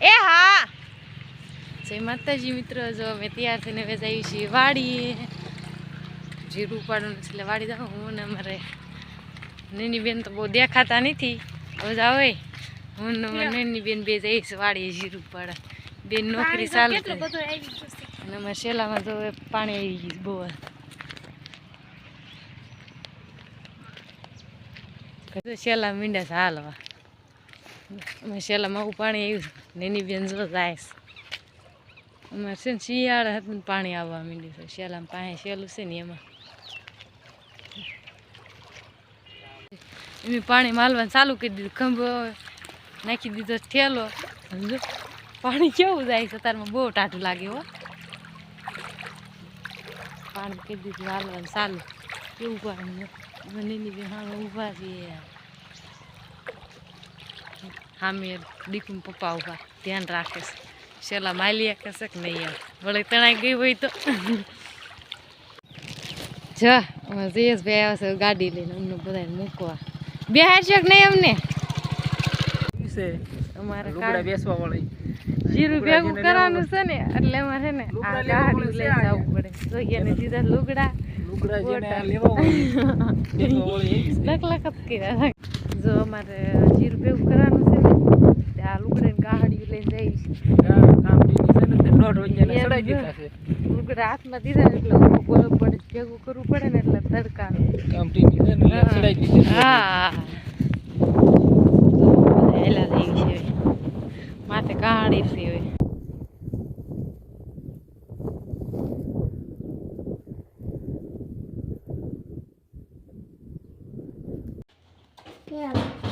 એ હા. જય માતાજી મિત્રો જો અમે તૈયાર થઈને હવે જઈએ છીએ વાડીએ. જીરું પાડવાનું છે એટલે વાડી જાઉં હું ને અમારે નેની બેન તો બહુ દેખાતા નથી. હવે જાવ હું ને નેની બેન બે જઈશ વાડીએ જીરું ઉપાડવા. બેન નોકરી ચાલુ અને અમારે શેલામાં તો પાણી આવી ગયું બહુ શેલા મીંડા છે હાલવા. અમે શેલામાં પાણી આવ્યું નેની બેન જો જાય અમારે છે ને શિયાળા હતું ને પાણી આવવા માંડ્યું છે. શિયાળામાં પાસે શેલું છે ને એમાં. એમ પાણી માલવાનું ચાલુ કરી દીધું. ખંભો નાખી દીધો, ઠેલો. પાણી કેવું જાય છે? તારમાં બહુ ટાઢું લાગે હો. પાણી કરી દીધું હાલવાનું ચાલુ. કેવું પાણી મને ઊભા છીએ હામે દીકું પપ્પા ઊભા ધ્યાન રાખે છે. શેલા માલિયા કે કે નહીં વળી તણાઈ ગઈ હોય તો. જા અમારે જયેશભાઈ આવશે ગાડી લઈને અમને બધાને મૂકવા. બેહાર છે કે નહીં અમને? અમારે બેસવા વાળી. જીરું ભેગું કરવાનું છે ને એટલે અમારે ને આ ગાડી લઈ જવું પડે. જોઈએ ને દીધા લુગડા. લખ લખ કર્યા. જો અમારે જીરું ભેગું કરવાનું છે. અહીંયા દીધા છે રાતમાં દીધા એટલે ભેગું કરવું પડે ને એટલે તડકાનું. કામટી દીધા માથે કાઢી છે Yeah.